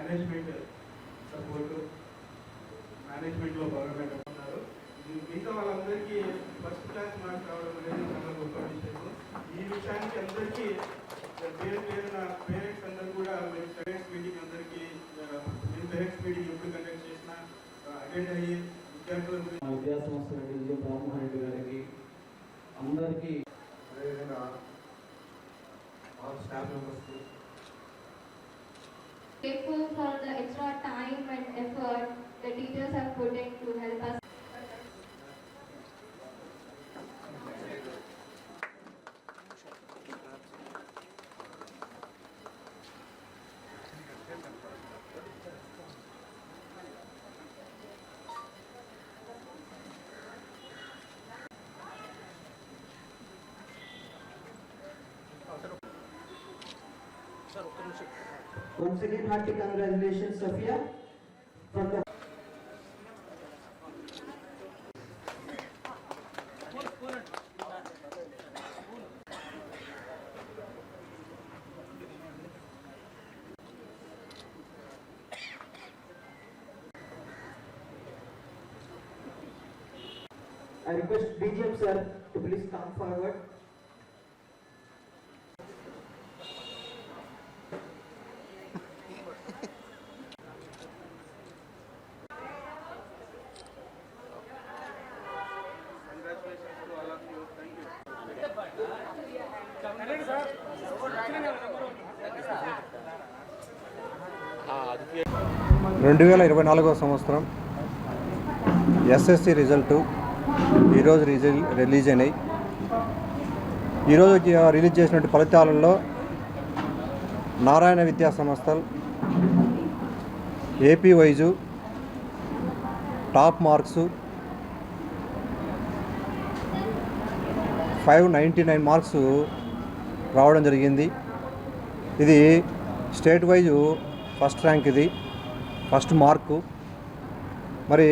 Management support మేనేజ్మెంట్లో బాగా ఉన్నారు మిగతా వాళ్ళందరికీ ఫస్ట్ క్లాస్ మార్క్స్ రావడం అనేది చాలా గొప్ప విషయం ఈ విషయానికి అందరికీ పేరు పేరున పేరెంట్స్ అందరూ కూడా మేము పేరెంట్స్ మీటింగ్ అందరికీ మేము పేరెంట్స్ మీటింగ్ ఎప్పుడు కండక్ట్ చేసినా అటెండ్ అయ్యి విద్యార్థుల గురించి మా విద్యా సంస్థ డీజీఎం రామ్మోహన్ రెడ్డి గారికి అందరికీ అదేవిధంగా ఆల్ స్టాఫ్ మెంబర్స్కి grateful for the extra time Once again, hearty congratulations, Sophia. From the I request DGM sir to please come forward. రెండు వేల ఇరవై నాలుగో సంవత్సరం ఎస్ఎస్సి రిజల్టు ఈరోజు రిజల్ రిలీజ్ అయినాయి. ఈరోజు రిలీజ్ చేసినటువంటి ఫలితాలలో నారాయణ విద్యా సంస్థలు AP wise top marks five ninety nine marks రావడం జరిగింది. ఇది స్టేట్ వైజు ఫస్ట్ ర్యాంక్ ఇది. First mark. మరి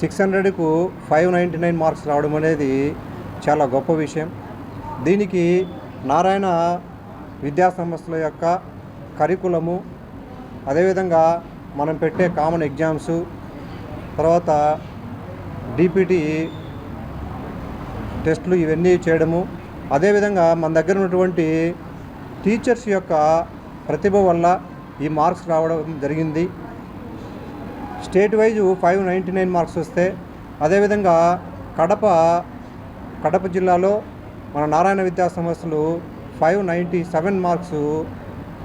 సిక్స్ హండ్రెడ్కు ఫైవ్ నైంటీ నైన్ మార్క్స్ రావడం అనేది చాలా గొప్ప విషయం. దీనికి నారాయణ విద్యా సంస్థల యొక్క కరికులము అదేవిధంగా మనం పెట్టే కామన్ ఎగ్జామ్స్ తర్వాత డిపిటి టెస్టులు ఇవన్నీ చేయడము అదేవిధంగా మన దగ్గర ఉన్నటువంటి టీచర్స్ యొక్క ప్రతిభ వల్ల ఈ మార్క్స్ రావడం జరిగింది. State wise five ninety nine marks వస్తే అదేవిధంగా కడప కడప జిల్లాలో మన నారాయణ విద్యా సంస్థలు ఫైవ్ నైంటీ సెవెన్ మార్క్స్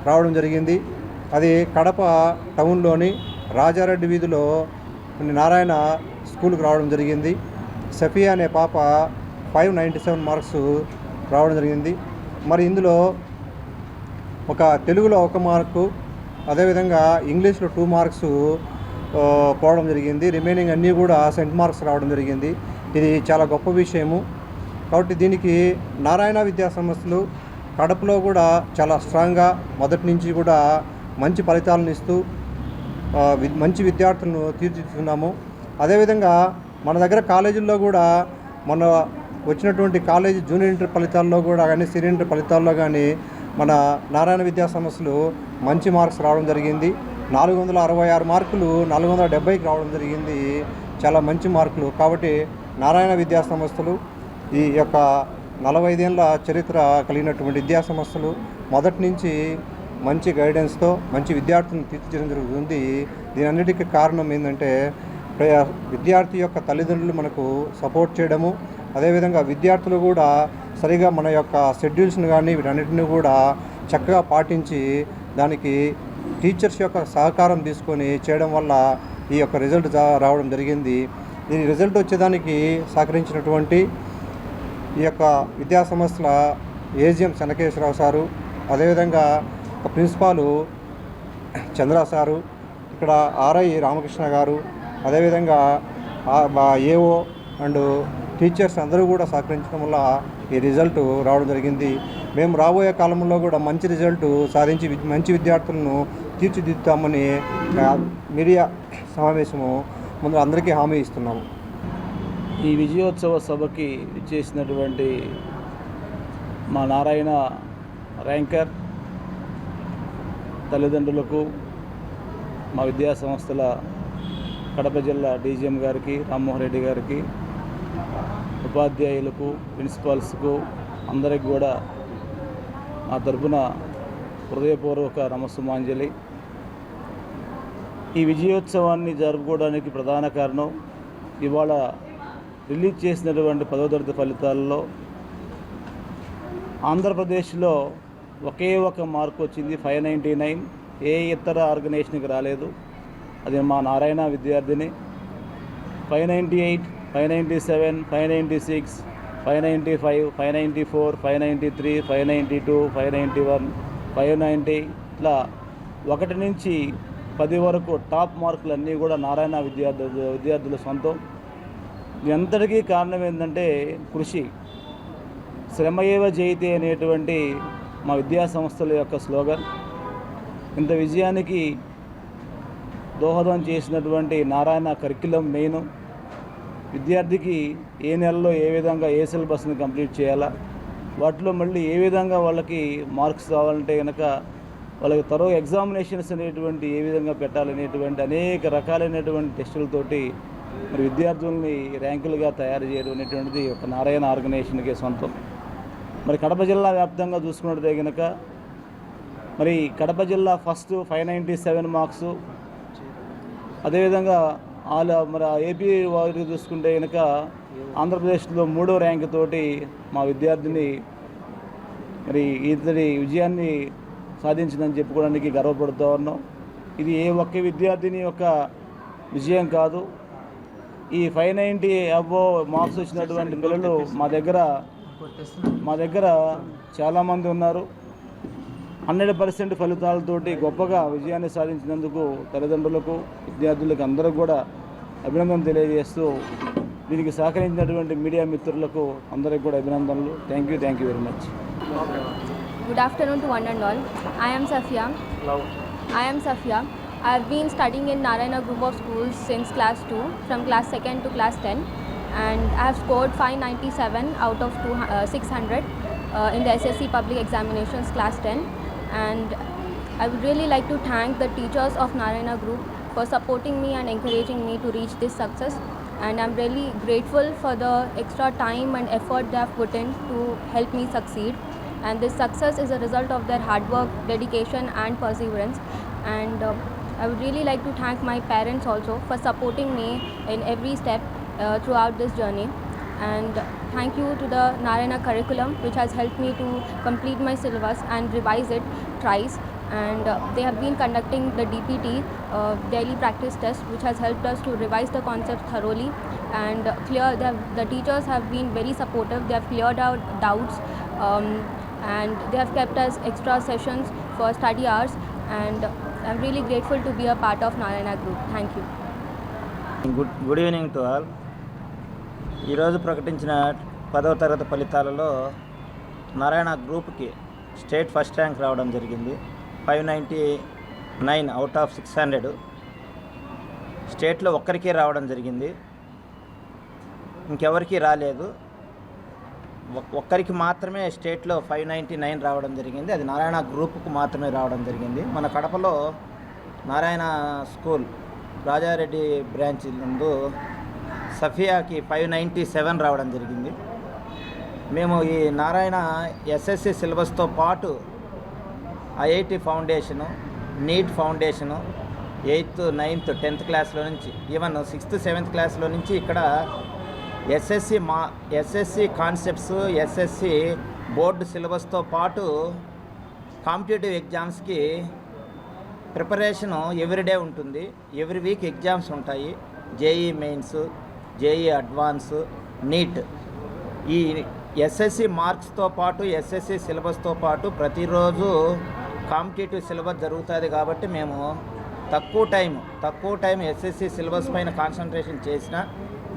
రావడం జరిగింది. అది కడప టౌన్లోని రాజారెడ్డి వీధిలో కొన్ని నారాయణ స్కూల్కి రావడం జరిగింది. సఫియా అనే పాప ఫైవ్ నైంటీ సెవెన్ మార్క్స్ రావడం జరిగింది. మరి ఇందులో ఒక తెలుగులో ఒక మార్కు అదేవిధంగా ఇంగ్లీష్లో టూ మార్క్స్ పోవడం జరిగింది. రిమైనింగ్ అన్నీ కూడా సెంట్ మార్క్స్ రావడం జరిగింది. ఇది చాలా గొప్ప విషయము. కాబట్టి దీనికి నారాయణ విద్యా సంస్థలు కడపలో కూడా చాలా స్ట్రాంగ్గా మొదటి నుంచి కూడా మంచి ఫలితాలను ఇస్తూ వి- మంచి విద్యార్థులను తీర్చిదిద్దుతున్నాము. అదేవిధంగా మన దగ్గర కాలేజీల్లో కూడా మన వచ్చినటువంటి కాలేజీ జూనియర్ ఇంటర్ ఫలితాల్లో కూడా కానీ సీనియర్ ఇంటర్ ఫలితాల్లో కానీ మన నారాయణ విద్యా సంస్థలు మంచి మార్క్స్ రావడం జరిగింది. నాలుగు వందల అరవై ఆరు మార్కులు నాలుగు వందల డెబ్బైకి రావడం జరిగింది. చాలా మంచి మార్కులు. కాబట్టి నారాయణ విద్యా సంస్థలు ఈ యొక్క నలభై ఐదేళ్ళ చరిత్ర కలిగినటువంటి విద్యా సంస్థలు మొదటి నుంచి మంచి గైడెన్స్తో మంచి విద్యార్థులను తీర్చిదిద్దడం జరుగుతుంది. దీని అన్నిటికీ కారణం ఏంటంటే విద్యార్థి యొక్క తల్లిదండ్రులు మనకు సపోర్ట్ చేయడము అదేవిధంగా విద్యార్థులు కూడా సరిగా మన యొక్క షెడ్యూల్స్ని కానీ వీటన్నిటిని కూడా చక్కగా పాటించి దానికి టీచర్స్ యొక్క సహకారం తీసుకొని చేయడం వల్ల ఈ యొక్క రిజల్ట్ రావడం జరిగింది. దీని రిజల్ట్ వచ్చేదానికి సహకరించినటువంటి ఈ యొక్క విద్యా సంస్థల ఏజిఎం చెన్నకేశ్వరరావు సారు అదేవిధంగా ఒక ప్రిన్సిపాలు చంద్ర సారు ఇక్కడ ఆర్ఐ రామకృష్ణ గారు అదేవిధంగా ఏఓ అండ్ టీచర్స్ అందరూ కూడా సహకరించడం వల్ల ఈ రిజల్ట్ రావడం జరిగింది. మేము రాబోయే కాలంలో కూడా మంచి రిజల్ట్ సాధించి మంచి విద్యార్థులను తీర్చిదిద్దామని మీడియా సమావేశము ముందు అందరికీ హామీ ఇస్తున్నాము. ఈ విజయోత్సవ సభకి చేసినటువంటి మా నారాయణ ర్యాంకర్ తల్లిదండ్రులకు మా విద్యా సంస్థల కడప జిల్లా డీజీఎం గారికి రామ్మోహన్ రెడ్డి గారికి ఉపాధ్యాయులకు ప్రిన్సిపాల్స్కు అందరికి కూడా మా తరఫున హృదయపూర్వక నమస్సుమాంజలి. ఈ విజయోత్సవాన్ని జరుపుకోవడానికి ప్రధాన కారణం ఇవాళ రిలీజ్ చేసినటువంటి పదో తరగతి ఫలితాల్లో ఆంధ్రప్రదేశ్లో ఒకే ఒక మార్క్ వచ్చింది ఫైవ్ నైంటీ నైన్. ఏ ఇతర ఆర్గనైజేషన్కి రాలేదు. అది మా నారాయణ విద్యార్థిని. Five ninety eight five ninety seven five ninety six five ninety five five ninety four five ninety three five ninety two five ninety one five ninety. ఇట్లా ఒకటి నుంచి పది వరకు టాప్ మార్కులు అన్నీ కూడా నారాయణ విద్యార్థులు విద్యార్థుల సొంతం. ఎంతటికీ కారణం ఏంటంటే కృషి. శ్రమయేవ జయితే అనేటువంటి మా విద్యా సంస్థల యొక్క స్లోగన్. ఇంత విజయానికి దోహదం చేసినటువంటి నారాయణ కరిక్యులం మెయిన్. విద్యార్థికి ఏ నెలలో ఏ విధంగా ఏ సిలబస్ని కంప్లీట్ చేయాలా? వాటిలో మళ్ళీ ఏ విధంగా వాళ్ళకి మార్క్స్ రావాలంటే కనుక వాళ్ళకి తరో ఎగ్జామినేషన్స్ అనేటువంటి ఏ విధంగా పెట్టాలనేటువంటి అనేక రకాలైనటువంటి టెస్టులతోటి మరి విద్యార్థుల్ని ర్యాంకులుగా తయారు చేయడం అనేటువంటిది ఒక నారాయణ ఆర్గనైజేషన్కే సొంతం. మరి కడప జిల్లా వ్యాప్తంగా చూసుకున్నట్టే కనుక మరి కడప జిల్లా first five ninety seven marks అదేవిధంగా వాళ్ళ మరి ఏపీ వారికి చూసుకుంటే కనుక ఆంధ్రప్రదేశ్లో మూడో ర్యాంక్ తోటి మా విద్యార్థిని మరి ఇతడి విజయాన్ని సాధించిందని చెప్పుకోవడానికి గర్వపడుతూ ఉన్నాం. ఇది ఏ ఒక్క విద్యార్థిని యొక్క విజయం కాదు. ఈ ఫైవ్ నైంటీ అబో మార్క్స్ వచ్చినటువంటి పిల్లలు మా దగ్గర మా దగ్గర చాలామంది ఉన్నారు. హండ్రెడ్ పర్సెంట్ ఫలితాలతోటి గొప్పగా విజయాన్ని సాధించినందుకు తల్లిదండ్రులకు విద్యార్థులకు అందరూ కూడా అభినందన తెలియజేస్తూ దీనికి సహకరించినటువంటి మీడియా మిత్రులకు అందరికి కూడా అభినందనలు. Thank you thank you very much. Good afternoon to one and all. I am Safia. Hello. I am Safia. I have been studying in Narayana Group of Schools since class 2, from class 2nd to class 10, and I have scored 597 out of two, uh, 600 uh, in the SSC Public Examinations class 10. And I would really like to thank the teachers of Narayana Group for supporting me and encouraging me to reach this success. And I'm really grateful for the extra time and effort they have put in to help me succeed and this success is a result of their hard work, dedication, and perseverance. And uh, I would really like to thank my parents also for supporting me in every step uh, throughout this journey. And thank you to the Narayana curriculum, which has helped me to complete my syllabus and revise it thrice. And uh, they have been conducting the DPT uh, daily practice test, which has helped us to revise the concepts thoroughly and uh, clear. Have, the teachers have been very supportive. They have cleared out doubts. Um, and they have kept us extra sessions for study hours. And I'm really grateful to be a part of Narayana Group. Thank you. Good good evening to all ఈరోజు ప్రకటించిన పదవ తరగతి ఫలితాలలో నారాయణ గ్రూప్కి state first rank రావడం జరిగింది. Five ninety nine out of six hundred స్టేట్లో ఒక్కరికే రావడం జరిగింది. ఇంకెవరికీ రాలేదు. ఒక్కరికి మాత్రమే స్టేట్లో ఫైవ్ నైంటీ నైన్ రావడం జరిగింది. అది నారాయణ గ్రూప్కు మాత్రమే రావడం జరిగింది. మన కడపలో నారాయణ స్కూల్ రాజారెడ్డి బ్రాంచ్ నందు సఫియాకి ఫైవ్ నైంటీ సెవెన్ రావడం జరిగింది. మేము ఈ నారాయణ ఎస్ఎస్సి సిలబస్తో పాటు IIT foundation NEET foundation eighth ninth tenth క్లాస్లో నుంచి ఈవెన్ సిక్స్త్ సెవెంత్ క్లాస్లో నుంచి ఇక్కడ ఎస్ఎస్సి మా ఎస్ఎస్సి కాన్సెప్ట్స్ ఎస్ఎస్సి బోర్డు సిలబస్తో పాటు కాంపిటేటివ్ ఎగ్జామ్స్కి ప్రిపరేషను ఎవ్రీడే ఉంటుంది. ఎవ్రీ వీక్ ఎగ్జామ్స్ ఉంటాయి. JE mains JE advance NEET ఈ ఎస్ఎస్సి మార్క్స్తో పాటు ఎస్ఎస్సి సిలబస్తో పాటు ప్రతిరోజు కాంపిటేటివ్ సిలబస్ జరుగుతుంది కాబట్టి మేము తక్కువ టైం తక్కువ టైం ఎస్ఎస్సి సిలబస్ పైన కాన్సన్ట్రేషన్ చేసిన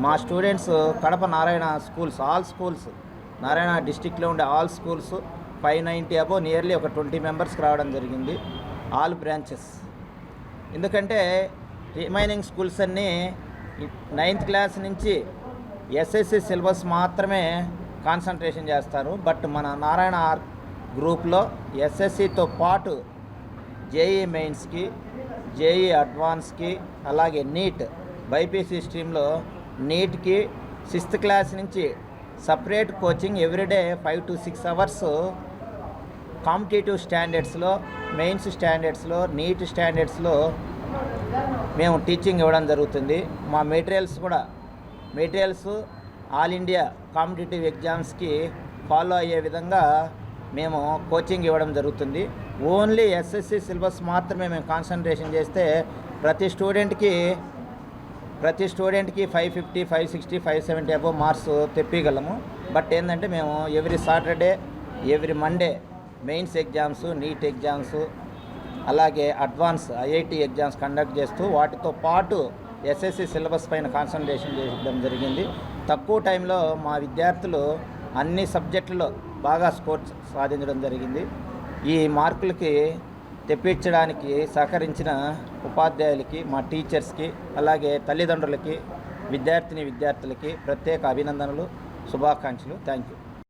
మా students Kadapa Narayana schools all schools Narayana డిస్టిక్లో ఉండే all schools five ninety above nearly ఒక ట్వంటీ మెంబర్స్కి రావడం జరిగింది ఆల్ బ్రాంచెస్ ఎందుకంటే రిమైనింగ్ స్కూల్స్ అన్నీ నైన్త్ క్లాస్ నుంచి ఎస్ఎస్సి సిలబస్ మాత్రమే కాన్సన్ట్రేషన్ చేస్తారు. బట్ మన నారాయణ ఆర్ గ్రూప్లో ఎస్ఎస్సితో పాటు జేఈ మెయిన్స్కి జేఈ అడ్వాన్స్కి అలాగే నీట్ బైపీసీ స్ట్రీమ్లో నీట్కి సిక్స్త్ క్లాస్ నుంచి separate coaching everyday five to six hours competitive స్టాండర్డ్స్లో mains స్టాండర్డ్స్లో నీట్ స్టాండర్డ్స్లో మేము టీచింగ్ ఇవ్వడం జరుగుతుంది. మా మెటీరియల్స్ కూడా మెటీరియల్స్ ఆల్ ఇండియా కాంపిటేటివ్ ఎగ్జామ్స్కి ఫాలో అయ్యే విధంగా మేము కోచింగ్ ఇవ్వడం జరుగుతుంది. ఓన్లీ ఎస్ఎస్సి సిలబస్ మాత్రమే మేము కాన్సన్ట్రేషన్ చేస్తే ప్రతి స్టూడెంట్కి ప్రతి స్టూడెంట్కి five fifty five sixty five seventy above marks తెప్పగలము but ఏంటంటే మేము every Saturday every Monday mains exams NEET exams అలాగే అడ్వాన్స్ ఐఐటి ఎగ్జామ్స్ కండక్ట్ చేస్తూ వాటితో పాటు ఎస్ఎస్సి సిలబస్ పైన కాన్సన్ట్రేషన్ చేయడం జరిగింది. తక్కువ టైంలో మా విద్యార్థులు అన్ని సబ్జెక్టుల్లో బాగా స్కోర్ సాధించడం జరిగింది. ఈ మార్కులకి తెప్పించడానికి సహకరించిన ఉపాధ్యాయులకి మా టీచర్స్కి అలాగే తల్లిదండ్రులకి విద్యార్థిని విద్యార్థులకి ప్రత్యేక అభినందనలు శుభాకాంక్షలు. Thank you